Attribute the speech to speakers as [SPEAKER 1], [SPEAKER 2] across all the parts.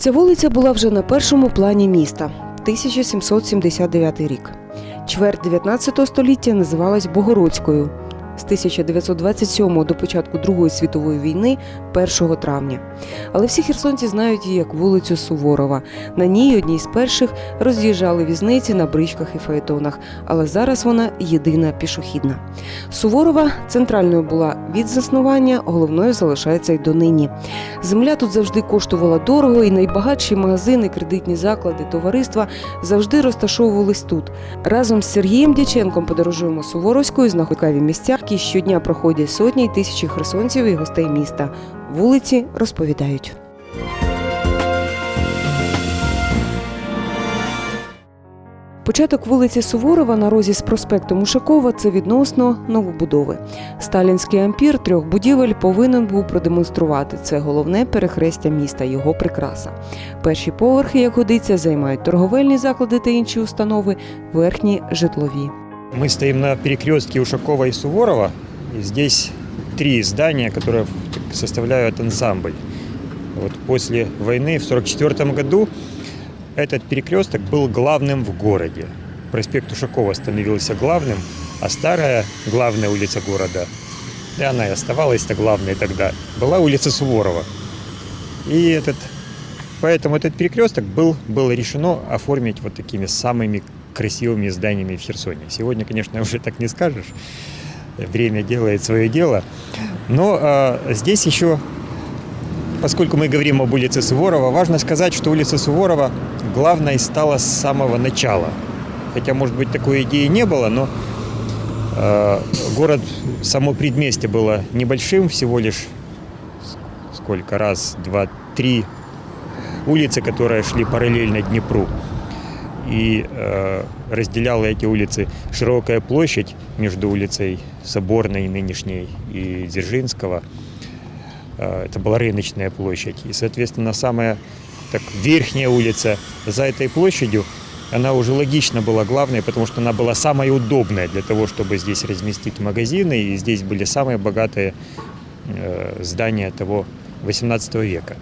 [SPEAKER 1] Ця вулиця була вже на першому плані міста 1779 рік. Чверть 19 століття називалась Богородською. З 1927 до початку Другої світової війни 1 травня. Але всі херсонці знають її як вулицю Суворова. На ній одній з перших роз'їжджали візниці на бричках і фаетонах, але зараз вона єдина пішохідна. Суворова центральною була від заснування, головною залишається й донині. Земля тут завжди коштувала дорого, і найбагатші магазини, кредитні заклади, товариства завжди розташовувались тут. Разом з Сергієм Дяченком подорожуємо Суворовською, знаходимо місця, які щодня проходять сотні й тисячі херсонців і гостей міста. Вулиці розповідають. Початок вулиці Суворова на розі з проспектом Ушакова це відносно новобудови. Сталінський ампір трьох будівель повинен був продемонструвати це головне перехрестя міста, його прикраса. Перші поверхи, як годиться, займають торговельні заклади та інші установи, верхні житлові.
[SPEAKER 2] Мы стоим на перекрестке Ушакова и Суворова. И здесь три здания, которые составляют ансамбль. Вот после войны в 1944 году этот перекресток был главным в городе. Проспект Ушакова становился главным, а старая главная улица города, и она и оставалась-то главной тогда, была улица Суворова. И этот, поэтому этот перекресток был, было решено оформить вот такими самыми красивыми зданиями в Херсоне. Сегодня, конечно, уже так не скажешь. Время делает свое дело. Но а, здесь еще, поскольку мы говорим об улице Суворова, важно сказать, что улица Суворова главной стала с самого начала. Хотя, может быть, такой идеи не было, но э, город, само предместье было небольшим, всего лишь сколько раз, два, три улицы, которые шли параллельно Днепру и э, разделяла эти улицы широкая площадь между улицей Соборной нынешней и Дзержинского. Э, это была рыночная площадь. И, соответственно, самая так, верхняя улица за этой площадью, она уже логично была главной, потому что она была самая удобная для того, чтобы здесь разместить магазины, и здесь были самые богатые э, здания того 18 века,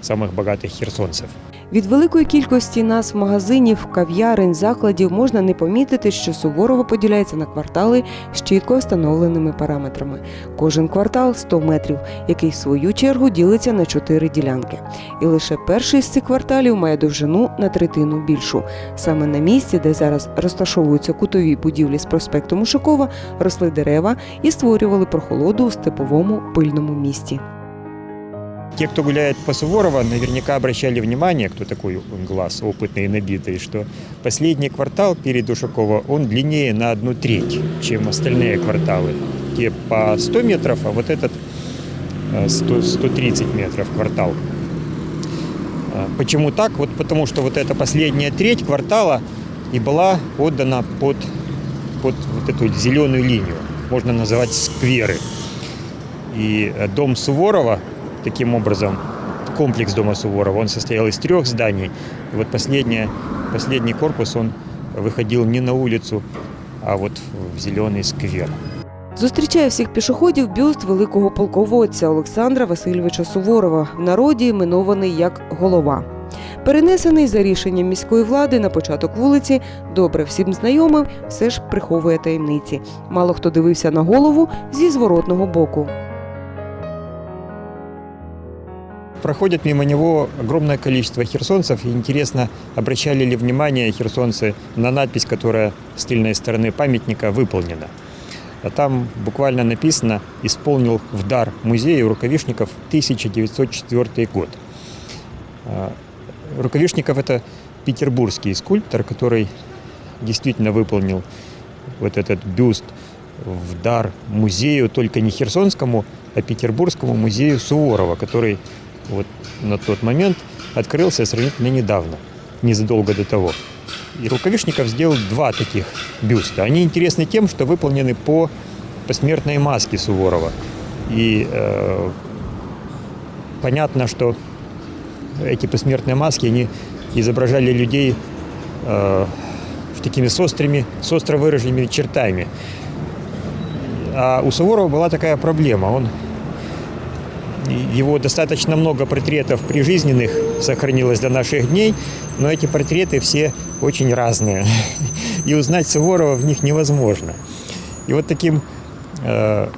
[SPEAKER 2] самых богатых херсонцев.
[SPEAKER 1] Від великої кількості назв магазинів, кав'ярень, закладів можна не помітити, що Суворова поділяється на квартали з чітко встановленими параметрами. Кожен квартал 100 метрів, який в свою чергу ділиться на чотири ділянки. І лише перший з цих кварталів має довжину на третину більшу. Саме на місці, де зараз розташовуються кутові будівлі з проспектом Ушакова, росли дерева і створювали прохолоду у степовому пильному місті.
[SPEAKER 2] Те, кто гуляет по Суворова, наверняка обращали внимание, кто такой глаз опытный и набитый, что последний квартал перед Ушакова, он длиннее на одну треть, чем остальные кварталы. Те по 100 метров, а вот этот э, 100, 130 метров квартал. А, Почему так? Вот потому что вот эта последняя треть квартала и была отдана под, под вот эту зеленую линию. Можно называть скверы. И э, дом Суворова таким образом комплекс дома Суворова. Он состоял из трех зданий. И вот последняя, последний корпус, он выходил не на улицу, а вот в зеленый сквер.
[SPEAKER 1] Зустрічає всіх пішоходів бюст великого полководця Олександра Васильовича Суворова, в народі іменований як голова. Перенесений за рішенням міської влади на початок вулиці, добре всім знайомим, все ж приховує таємниці. Мало хто дивився на голову зі зворотного боку.
[SPEAKER 2] Проходит мимо него огромное количество херсонцев. И интересно, обращали ли внимание херсонцы на надпись, которая с тыльной стороны памятника выполнена. А там буквально написано «Исполнил в дар музею рукавишников 1904 год». А, Рукавишников – это петербургский скульптор, который действительно выполнил вот этот бюст в дар музею, только не Херсонскому, а Петербургскому музею Суворова, который вот на тот момент открылся сравнительно недавно, незадолго до того. И Рукавишников сделал два таких бюста. Они интересны тем, что выполнены по посмертной маске Суворова. И э, понятно, что эти посмертные маски, они изображали людей э, такими с острыми, с остро выраженными чертами. А у Суворова была такая проблема. Он его достаточно много портретов прижизненных сохранилось до наших дней, но эти портреты все очень разные. И узнать Суворова в них невозможно. И вот таким э,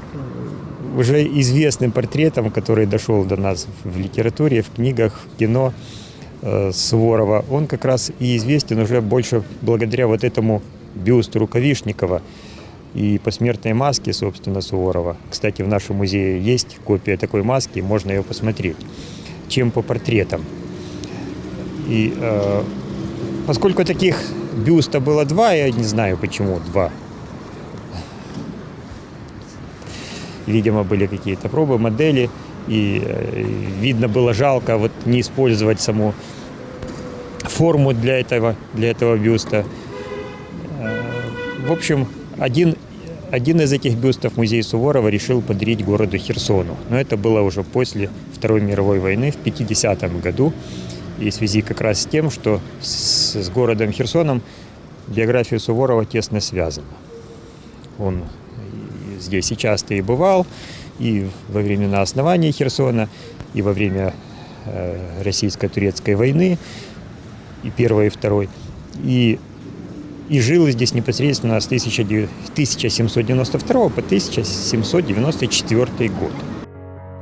[SPEAKER 2] уже известным портретом, который дошел до нас в литературе, в книгах, в кино э, Суворова, он как раз и известен уже больше благодаря вот этому бюсту Рукавишникова и посмертной маске, собственно, Суворова. Кстати, в нашем музее есть копия такой маски, можно ее посмотреть, чем по портретам. И э, поскольку таких бюста было два, я не знаю почему два, видимо, были какие-то пробы, модели, и э, видно было жалко вот не использовать саму форму для этого, для этого бюста. Э, В общем, один, один из этих бюстов музей Суворова решил подарить городу Херсону. Но это было уже после Второй мировой войны в 50 году. И в связи как раз с тем, что с, с городом Херсоном биография Суворова тесно связана. Он здесь и часто и бывал, и во времена основания Херсона, и во время э, российско-турецкой войны, и первой, и второй. И, и жил здесь непосредственно с 1900 1792 по 1794 год.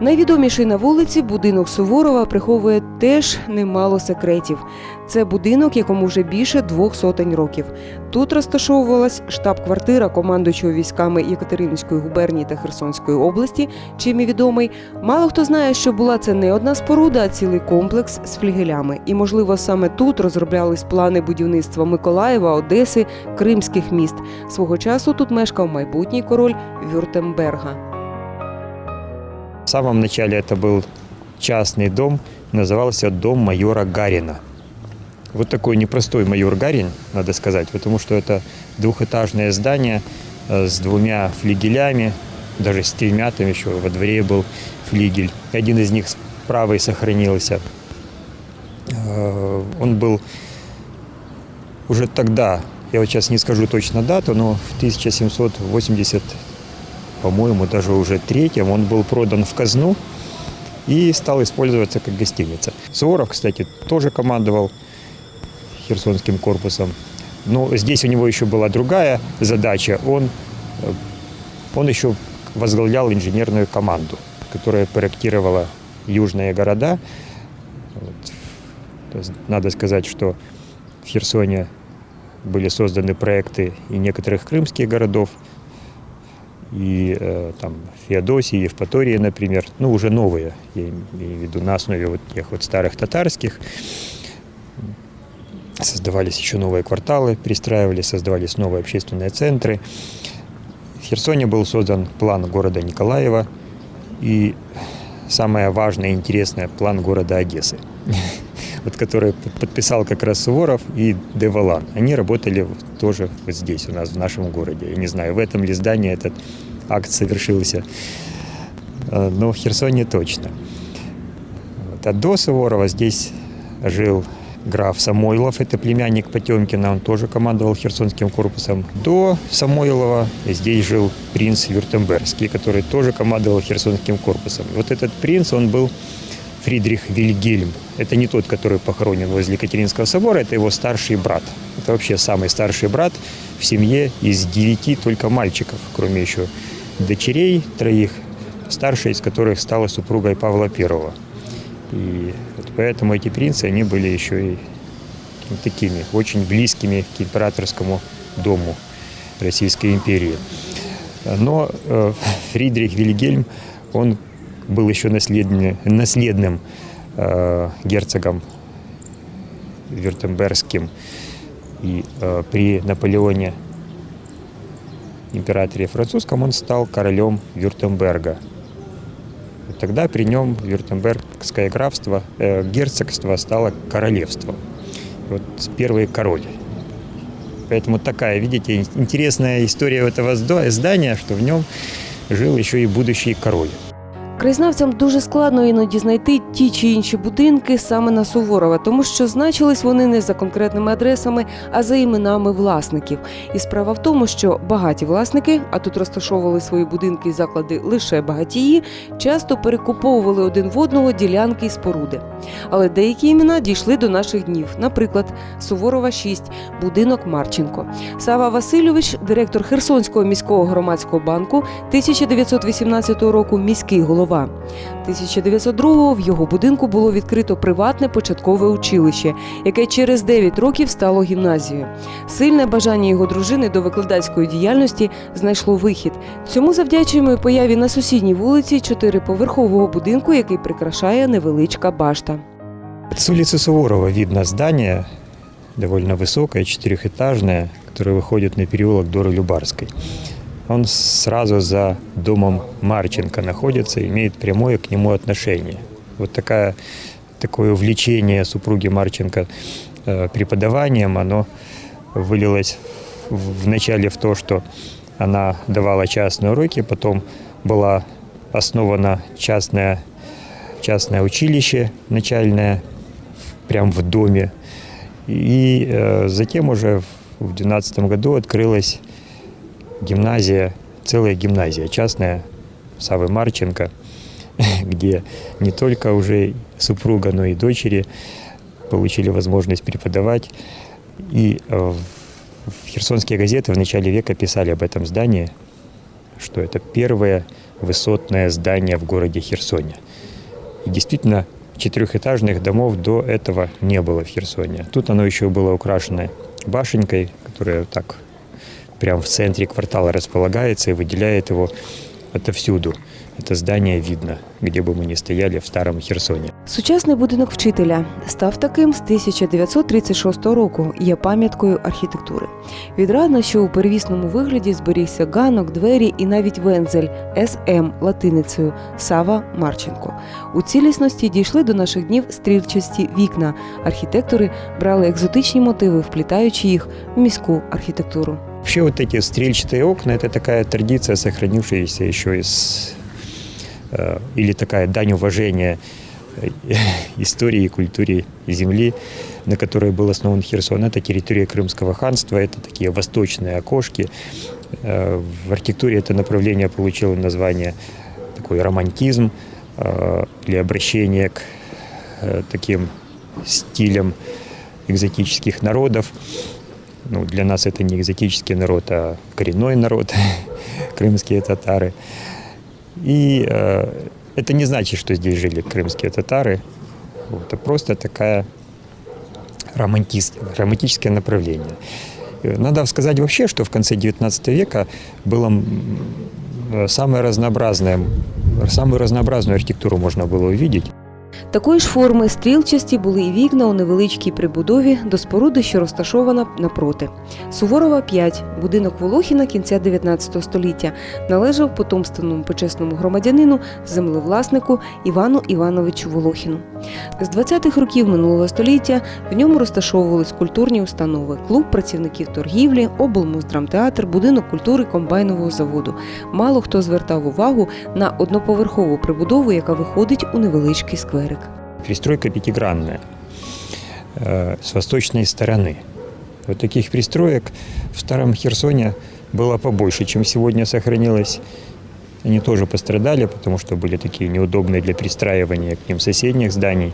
[SPEAKER 1] Найвідоміший на вулиці будинок Суворова приховує теж немало секретів. Це будинок, якому вже більше двох сотень років. Тут розташовувалась штаб-квартира командуючого військами Єкатеринівської губернії та Херсонської області, чим і відомий. Мало хто знає, що була це не одна споруда, а цілий комплекс з флігелями. І, можливо, саме тут розроблялись плани будівництва Миколаєва, Одеси, Кримських міст. Свого часу тут мешкав майбутній король Вюртемберга.
[SPEAKER 2] В самом начале это был частный дом, назывался дом майора Гарина. Вот такой непростой майор Гарин, надо сказать, потому что это двухэтажное здание э, с двумя флигелями, даже с тремя, там еще во дворе был флигель. Один из них правый сохранился. Э, Он был уже тогда, я вот сейчас не скажу точно дату, но в 1780 по-моему, даже уже третьем, он был продан в казну и стал использоваться как гостиница. Суворов, кстати, тоже командовал Херсонским корпусом. Но здесь у него еще была другая задача. Он, э, он еще возглавлял инженерную команду, которая проектировала южные города. Вот. Надо сказать, что в Херсоне были созданы проекты и некоторых крымских городов, и э, там Феодосии, Евпатории, например, ну уже новые, я имею в виду на основе вот тех вот старых татарских. Создавались еще новые кварталы, перестраивались, создавались новые общественные центры. В Херсоне был создан план города Николаева и самое важное и интересное план города Одессы, вот который подписал как раз Суворов и Деволан. Они работали тоже вот здесь у нас в нашем городе. Я не знаю, в этом ли здании этот акт совершился, э, но в Херсоне точно. Вот. А до Суворова здесь жил граф Самойлов, это племянник Потемкина, он тоже командовал Херсонским корпусом. До Самойлова здесь жил принц Вюртембергский, который тоже командовал Херсонским корпусом. Вот этот принц, он был Фридрих Вильгельм. Это не тот, который похоронен возле Екатеринского собора, это его старший брат. Это вообще самый старший брат в семье из девяти только мальчиков, кроме еще дочерей троих, старшая из которых стала супругой Павла Первого. И вот поэтому эти принцы, они были еще и такими, очень близкими к императорскому дому Российской империи. Но э, Фридрих Вильгельм, он был еще наследни- наследным э, герцогом Вюртембергским. И э, при Наполеоне, императоре французском, он стал королем Вюртемберга. И тогда при нем Вюртембергское графство, э, герцогство стало королевством. Вот первый король. Поэтому такая, видите, интересная история этого здания, что в нем жил еще и будущий король.
[SPEAKER 1] Краєзнавцям дуже складно іноді знайти ті чи інші будинки саме на Суворова, тому що значились вони не за конкретними адресами, а за іменами власників. І справа в тому, що багаті власники, а тут розташовували свої будинки і заклади лише багатії, часто перекуповували один в одного ділянки і споруди. Але деякі імена дійшли до наших днів. Наприклад, Суворова 6, будинок Марченко. Сава Васильович, директор Херсонського міського громадського банку, 1918 року міський голова 1902 в його будинку було відкрито приватне початкове училище, яке через 9 років стало гімназією. Сильне бажання його дружини до викладацької діяльності знайшло вихід. Цьому завдячуємо і появі на сусідній вулиці чотириповерхового будинку, який прикрашає невеличка башта.
[SPEAKER 2] С улицы Суворова видно здание, довольно высокое, четырехэтажное, которое выходит на переулок Доры Любарской. Он сразу за домом Марченко находится, имеет прямое к нему отношение. Вот такая, такое увлечение супруги Марченко э, преподаванием, оно вылилось вначале в то, что она давала частные уроки, потом была основана частное, частное училище начальное прямо в доме. И э, затем уже в 2012 году открылась гимназия, целая гимназия частная Савы Марченко, где не только уже супруга, но и дочери получили возможность преподавать. И э, херсонские газеты в начале века писали об этом здании, что это первое высотное здание в городе Херсоне. И действительно, четырехэтажных домов до этого не было в Херсоне. Тут оно еще было украшено башенкой, которая так прямо в центре квартала располагается и выделяет его отовсюду. Это здание видно, где бы мы ни стояли в старом Херсоне.
[SPEAKER 1] Сучасний будинок вчителя став таким з 1936 року. і Є пам'яткою архітектури. Відрадно, що у первісному вигляді зберігся ганок, двері і навіть вензель СМ латиницею Сава Марченко. У цілісності дійшли до наших днів стрільчасті вікна. Архітектори брали екзотичні мотиви, вплітаючи їх в міську архітектуру.
[SPEAKER 2] Вообще вот эти стрельчатые окна – это такая традиция, сохранившаяся еще из... э, или такая дань уважения э, истории и культуре земли, на которой был основан Херсон. Это территория Крымского ханства, это такие восточные окошки. Э, В архитектуре это направление получило название такой романтизм или обращение к таким стилям экзотических народов. Ну, для нас это не экзотический народ, а коренной народ, крымские татары. И э, это не значит, что здесь жили крымские татары. Вот, а просто такая романтическое, направление. Э, Надо сказать вообще, что в конце XIX века было э, самое разнообразное, самую разнообразную архитектуру можно было увидеть.
[SPEAKER 1] Такої ж форми стрілчасті були і вікна у невеличкій прибудові до споруди, що розташована напроти. Суворова 5, будинок Волохіна кінця 19 століття, належав потомственному почесному громадянину, землевласнику Івану Івановичу Волохіну. З 20-х років минулого століття в ньому розташовувались культурні установи, клуб працівників торгівлі, облмуздрамтеатр, будинок культури комбайнового заводу. Мало хто звертав увагу на одноповерхову прибудову, яка виходить у невеличкий скверик.
[SPEAKER 2] Пристройка пятигранная э, с восточной стороны. Вот таких пристроек в Старом Херсоне было побольше, чем сегодня сохранилось. Они тоже пострадали, потому что были такие неудобные для пристраивания к ним соседних зданий.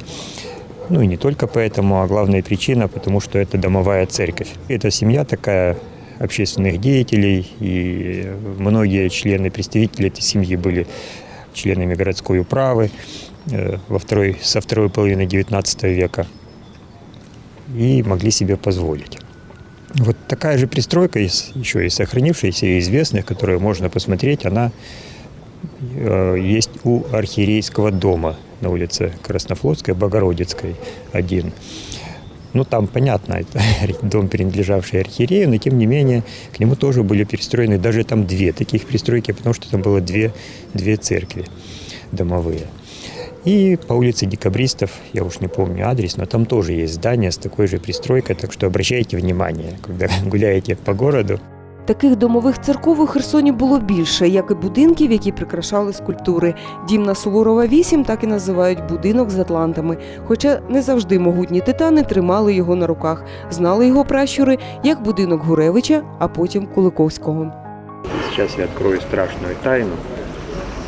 [SPEAKER 2] Ну и не только поэтому, а главная причина, потому что это домовая церковь. Это семья такая общественных деятелей, и многие члены, представители этой семьи были членами городской управы э, во второй, со второй половины XIX века и могли себе позволить. Вот такая же пристройка, еще и сохранившаяся, и известных, которую можно посмотреть, она э, есть у архиерейского дома на улице Краснофлотской, Богородицкой, один. Ну, там, понятно, это дом, принадлежавший архиерею, но, тем не менее, к нему тоже были перестроены даже там две таких пристройки, потому что там было две, две церкви домовые. И по улице Декабристов, я уж не помню адрес, но там тоже есть здание с такой же пристройкой, так что обращайте внимание, когда гуляете по городу,
[SPEAKER 1] Таких домових церков у Херсоні було більше, як і будинків, які прикрашали скульптури. Дім на Суворова 8 так і називають будинок з атлантами. Хоча не завжди могутні титани тримали його на руках, знали його пращури як будинок Гуревича, а потім Куликовського.
[SPEAKER 2] Сейчас я открою страшную тайну.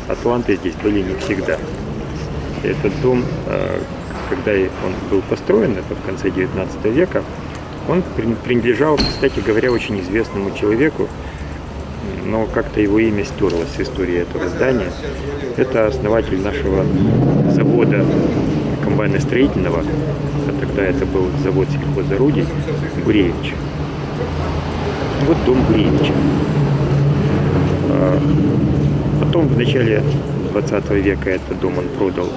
[SPEAKER 2] Атланты здесь были не всегда. Этот дом, э, когда и он был построен, это в конце 19 века, он при- принадлежал, кстати говоря, очень известному человеку, но как-то его имя стерлось с истории этого здания. Это основатель нашего завода комбайностроительного, а тогда это был завод сельхозорудий, Гуревич. Вот дом Гуревича. А Потом в начале 20 века этот дом он продал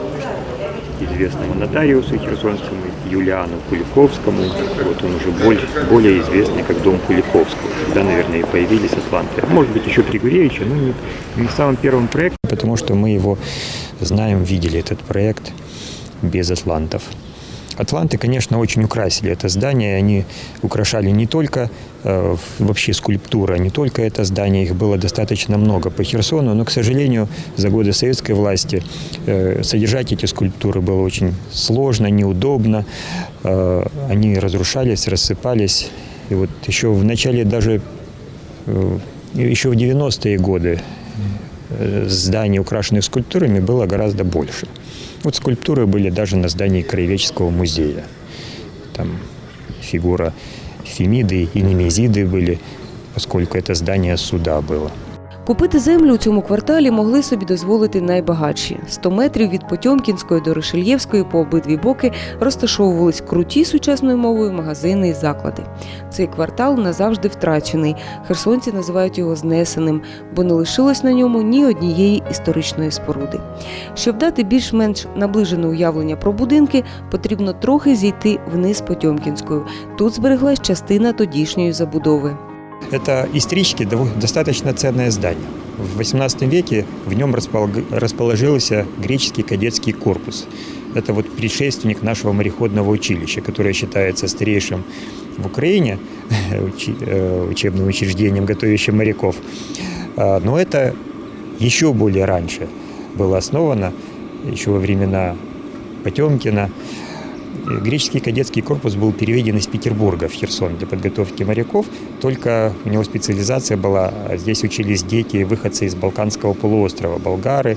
[SPEAKER 2] известному нотариусу Херсонскому Юлиану Куликовскому. Вот он уже более, более известный как дом Куликовского. Тогда, наверное, и появились атланты. А Может быть, еще при но не, не в самом первом проекте. Потому что мы его знаем, видели этот проект без атлантов. Атланты, конечно, очень украсили это здание. Они украшали не только э, вообще скульптура, не только это здание, их было достаточно много по Херсону, но, к сожалению, за годы советской власти э, содержать эти скульптуры было очень сложно, неудобно. Э, они разрушались, рассыпались. И вот еще в начале даже, э, еще в 90-е годы э, зданий, украшенных скульптурами, было гораздо больше. Вот скульптуры были даже на здании Краеведческого музея. Там фигура Фемиды и Немезиды были, поскольку это здание суда было.
[SPEAKER 1] Купити землю у цьому кварталі могли собі дозволити найбагатші. 100 метрів від Потьомкінської до Решельєвської по обидві боки розташовувались круті сучасною мовою магазини і заклади. Цей квартал назавжди втрачений. Херсонці називають його знесеним, бо не лишилось на ньому ні однієї історичної споруди. Щоб дати більш-менш наближене уявлення про будинки, потрібно трохи зійти вниз Потьомкінською. Тут збереглась частина тодішньої забудови.
[SPEAKER 2] Это исторически достаточно ценное здание. В XVIII веке в нем расположился греческий кадетский корпус. Это вот предшественник нашего мореходного училища, которое считается старейшим в Украине э, учебным учреждением, готовящим моряков. А, Но это еще более раньше было основано, еще во времена Потемкина. Греческий кадетский корпус был переведен из Петербурга в Херсон для подготовки моряков. Только у него специализация была, а здесь учились дети, выходцы из Балканского полуострова, болгары,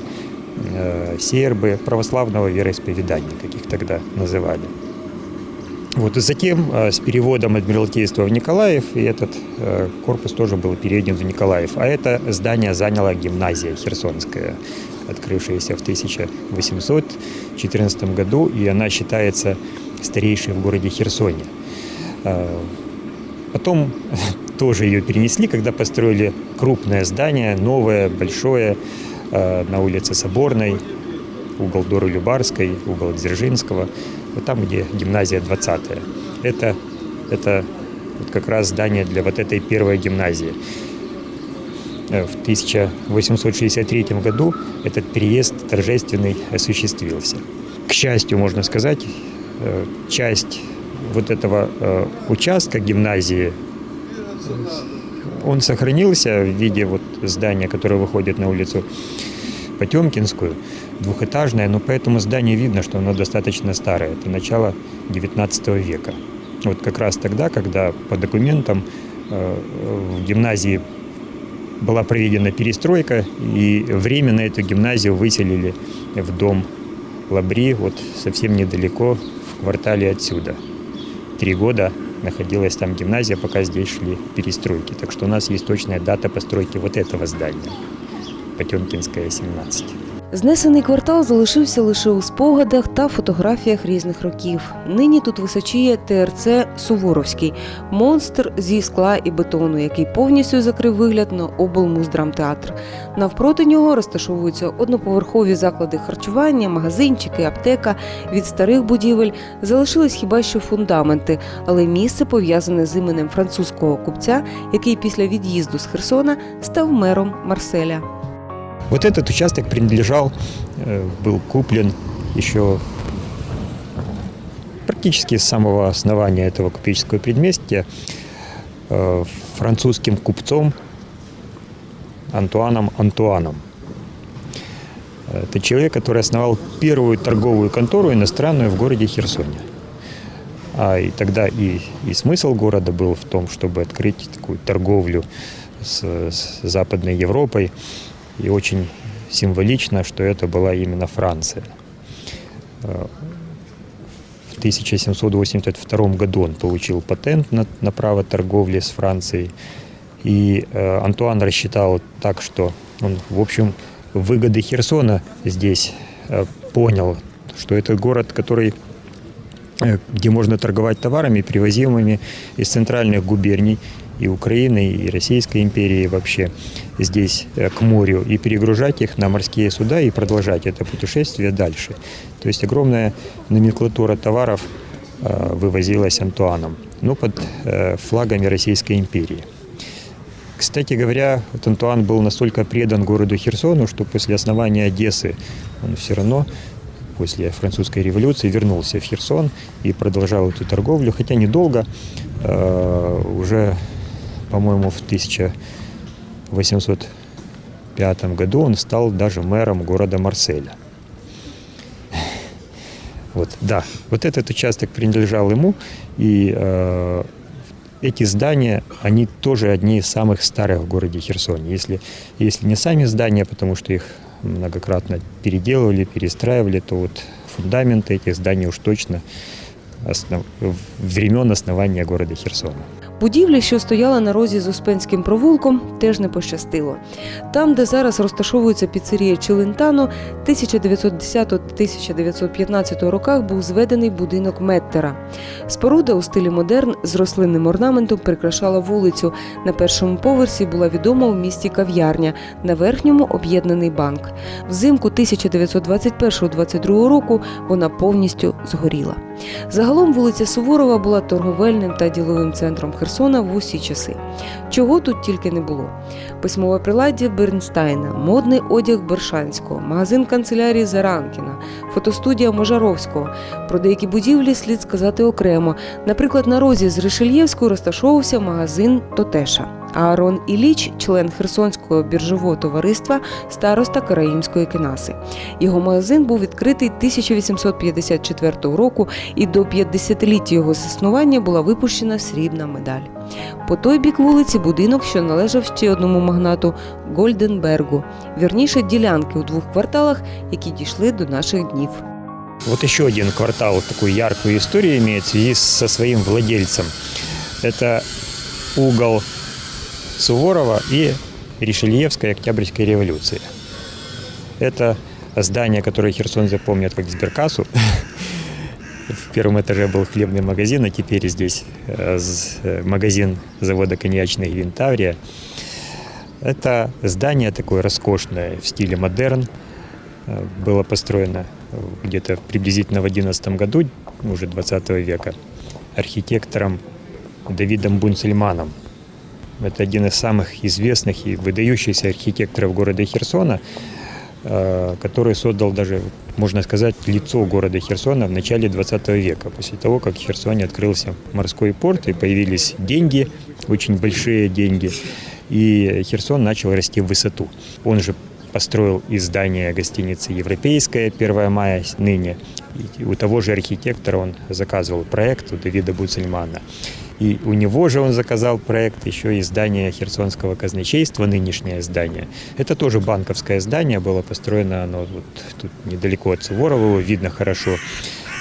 [SPEAKER 2] э, сербы, православного вероисповедания, как их тогда называли. Вот, и затем э, с переводом Адмиралтейства в Николаев, и этот э, корпус тоже был переведен в Николаев. А это здание заняла гимназия Херсонская, открывшаяся в 1814 году, и она считается старейшей в городе Херсоне. Э, Потом тоже ее перенесли, когда построили крупное здание, новое, большое, э, на улице Соборной, угол Доры Любарской, угол Дзержинского, вот там, где гимназия 20-я. Это, это вот как раз здание для вот этой первой гимназии. Э, В 1863 году этот переезд торжественный осуществился. К счастью, можно сказать, э, часть вот этого э, участка гимназии, он сохранился в виде вот здания, которое выходит на улицу Потемкинскую, двухэтажное, но по этому зданию видно, что оно достаточно старое. Это начало XIX века. Вот как раз тогда, когда по документам в гимназии была проведена перестройка, и временно эту гимназию выселили в дом Лабри, вот совсем недалеко, в квартале отсюда. Три года находилась там гимназия, пока здесь шли перестройки. Так что у нас есть точная дата постройки вот этого здания. Потемкинская, 17.
[SPEAKER 1] Знесений квартал залишився лише у спогадах та фотографіях різних років. Нині тут височіє ТРЦ Суворовський монстр зі скла і бетону, який повністю закрив вигляд на облмуздрамтеатр. Навпроти нього розташовуються одноповерхові заклади харчування, магазинчики, аптека. Від старих будівель залишились хіба що фундаменти, але місце пов'язане з іменем французького купця, який після від'їзду з Херсона став мером Марселя.
[SPEAKER 2] Вот этот участок принадлежал, э, был куплен еще практически с самого основания этого купеческого предместья э, французским купцом Антуаном Антуаном. Это человек, который основал первую торговую контору иностранную в городе Херсоне. А и тогда и, и смысл города был в том, чтобы открыть такую торговлю с, с Западной Европой. И очень символично, что это была именно Франция. Э, В 1782 году он получил патент на, на право торговли с Францией. И э, Антуан рассчитал так, что он, в общем, выгоды Херсона здесь э, понял, что это город, который э, где можно торговать товарами, привозимыми из центральных губерний и Украины, и Российской империи вообще здесь э, к морю, и перегружать их на морские суда и продолжать это путешествие дальше. То есть огромная номенклатура товаров э, вывозилась Антуаном, ну, под э, флагами Российской империи. Кстати говоря, вот Антуан был настолько предан городу Херсону, что после основания Одессы он все равно после французской революции вернулся в Херсон и продолжал эту торговлю, хотя недолго, уже, по-моему, в 1805 году он стал даже мэром города Марселя. Вот, да, вот этот участок принадлежал ему, и э, эти здания, они тоже одни из самых старых в городе Херсоне. Если, если не сами здания, потому что их многократно переделывали, перестраивали, то вот фундаменты этих зданий уж точно основ... времен основания города Херсона.
[SPEAKER 1] Будівлі, що стояла на розі з Успенським провулком, теж не пощастило. Там, де зараз розташовується піцерія Челентано, 1910-1915 роках був зведений будинок Меттера. Споруда у стилі модерн з рослинним орнаментом прикрашала вулицю. На першому поверсі була відома у місті кав'ярня, на верхньому об'єднаний банк. Взимку 1921-22 року вона повністю згоріла. Загалом вулиця Суворова була торговельним та діловим центром Херсона в усі часи. Чого тут тільки не було: письмове приладдя Бернстайна, модний одяг Бершанського, магазин канцелярії Заранкіна, фотостудія Можаровського. Про деякі будівлі слід сказати окремо. Наприклад, на розі з Ришельєвською розташовувався магазин Тотеша. Аарон Іліч, член Херсонського біржового товариства, староста Караїмської кенаси. Його магазин був відкритий 1854 року, і до 50-ліття його заснування була випущена срібна медаль. По той бік вулиці будинок, що належав ще одному магнату Гольденбергу, вірніше ділянки у двох кварталах, які дійшли до наших днів.
[SPEAKER 2] Вот еще один квартал такую яркую историю имеет в связи со своим владельцем. Это угол Суворова и Ришельевской Октябрьской революции. Это здание, которое Херсон запомнит как сберкассу. В первом этаже был хлебный магазин, а теперь здесь э, э, магазин завода коньячных вин «Таврия». Это здание такое роскошное в стиле модерн. Э, Было построено где-то приблизительно в 11 году, уже 20 века, архитектором Давидом Бунцельманом. Это один из самых известных и выдающихся архитекторов города Херсона, э, который создал даже, можно сказать, лицо города Херсона в начале 20 века, после того, как в Херсоне открылся морской порт и появились деньги, очень большие деньги, и Херсон начал расти в высоту. Он же построил и здание гостиницы «Европейская» 1 мая ныне. И у того же архитектора он заказывал проект, у Давида Буцельмана. И у него же он заказал проект еще и здание Херсонского казначейства, нынешнее здание. Это тоже банковское здание, было построено оно вот тут недалеко от Суворова, видно хорошо,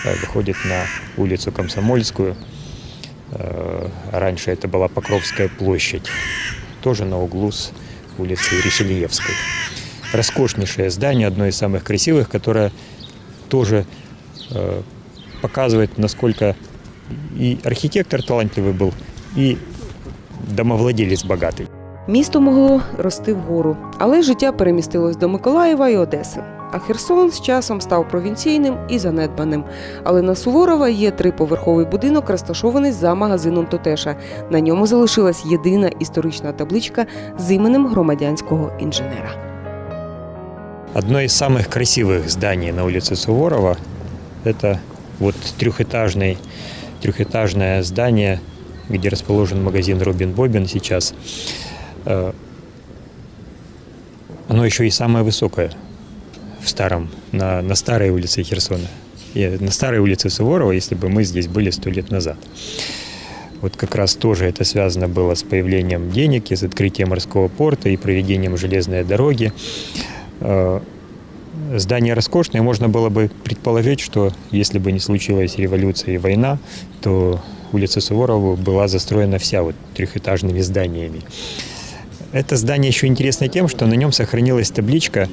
[SPEAKER 2] э, выходит на улицу Комсомольскую. Э, Раньше это была Покровская площадь, тоже на углу с улицы Ришельевской. Роскошнейшее здание, одно из самых красивых, которое тоже э, показывает, насколько и архитектор талантливый был, и домовладелец богатый.
[SPEAKER 1] Місто могло рости вгору, але життя перемістилось до Миколаєва і Одеси. А Херсон з часом став провінційним і занедбаним. Але на Суворова є триповерховий будинок, розташований за магазином Тотеша. На ньому залишилась єдина історична табличка з іменем громадянського інженера.
[SPEAKER 2] Одно из самых красивых зданий на улице Суворова – это вот трехэтажный, трехэтажное здание где расположен магазин Робин Бобин сейчас, э, оно еще и самое высокое в старом, на, на старой улице Херсона. И на старой улице Суворова, если бы мы здесь были сто лет назад. Вот как раз тоже это связано было с появлением денег, и с открытием морского порта и проведением железной дороги. Здание роскошное, можно было бы предположить, что если бы не случилась революция и война, то улица Суворова была застроена вся вот трехэтажными зданиями. Это здание еще интересно тем, что на нем сохранилась табличка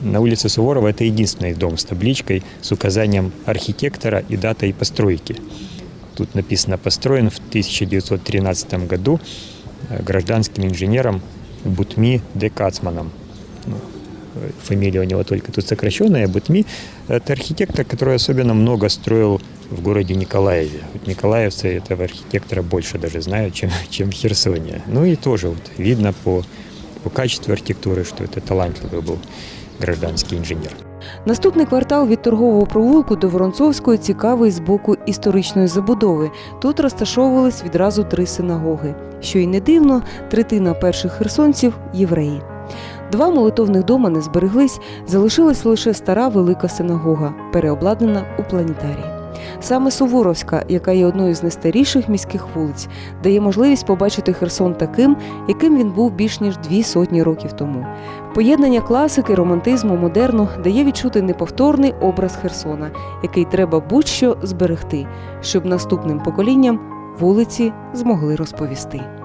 [SPEAKER 2] на улице Суворова. Это единственный дом с табличкой с указанием архитектора и датой постройки. Тут написано «Построен в 1913 году гражданским инженером Бутми де Кацманом». Ну, э, фамилия у него только тут сокращенная, Бутми. Это архитектор, который особенно много строил в городе Николаеве. Вот николаевцы этого архитектора больше даже знают, чем, чем в Херсоне. Ну и тоже вот видно по, по качеству архитектуры, что это талантливый был гражданский инженер.
[SPEAKER 1] Наступний квартал від торгового провулку до Воронцовської цікавий з боку історичної забудови. Тут розташовувались відразу три синагоги. Що й не дивно, третина перших херсонців євреї. Два молитовних дома не збереглись, залишилась лише стара велика синагога, переобладнана у планетарій. Саме Суворовська, яка є одною з найстаріших міських вулиць, дає можливість побачити Херсон таким, яким він був більш ніж дві сотні років тому. Поєднання класики, романтизму, модерну дає відчути неповторний образ Херсона, який треба будь-що зберегти, щоб наступним поколінням вулиці змогли розповісти.